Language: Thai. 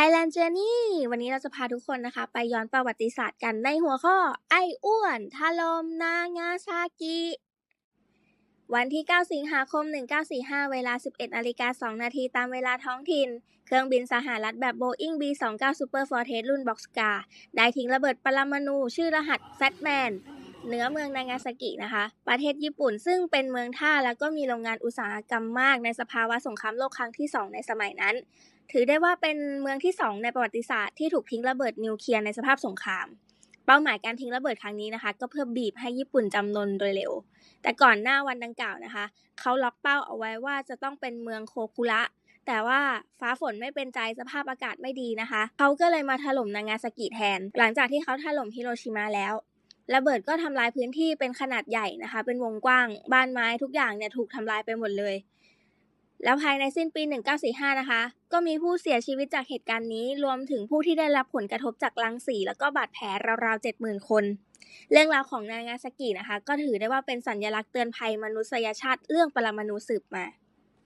Thailand Journey วันนี้เราจะพาทุกคนนะคะ ไปย้อนประวัติศาสตร์กันในหัวข้อ ไอ้อ้วนถล่มนางาซากิ วันที่ 9 สิงหาคม 1945 เวลา 11นาฬิกา2นาทีตามเวลาท้องถิ่น เครื่องบินสหรัฐแบบ Boeing B29 Super Fortress รุ่น Boxcar ได้ทิ้งระเบิดปรมาณูชื่อรหัส Fatman เหนือเมืองนางาซากินะคะ ประเทศญี่ปุ่นซึ่งเป็นเมืองท่าแล้วก็มีโรงงานอุตสาหกรรมมากในสภาวะสงครามโลกครั้งที่ 2 ในสมัยนั้น ถือได้ว่าเป็นเมืองที่ 2 ในประวัติศาสตร์ที่ถูกทิ้งระเบิดนิวเคลียร์ในสภาพสงคราม เป้าหมายการทิ้งระเบิดครั้งนี้นะคะ ก็เพื่อบีบให้ญี่ปุ่นจำนนโดยเร็ว แต่ก่อนหน้าวันดังกล่าวนะคะ เขาล็อกเป้าเอาไว้ว่าจะต้องเป็นเมืองโคคุระแต่ว่าฟ้าฝนไม่เป็นใจสภาพอากาศไม่ดีนะคะ เขาก็เลยมาถล่มนางาซากิแทน หลังจากที่เขาถล่มฮิโรชิมาแล้ว ระเบิดก็ทำลายพื้นที่เป็นขนาดใหญ่นะคะ เป็นวงกว้าง บ้านไม้ทุกอย่างเนี่ยถูกทำลายไปหมดเลย แล้วภายในสิ้นปี 1945 นะคะ ก็มีผู้เสียชีวิตจากเหตุการณ์นี้ รวมถึงผู้ที่ได้รับผลกระทบจากรังสี แล้วก็บาดแผลราวๆ 70,000 คน เรื่องราวของนางาซากินะคะ ก็ถือได้ว่าเป็นสัญลักษณ์เตือนภัยมนุษยชาติเรื่องปรมาณูสืบมา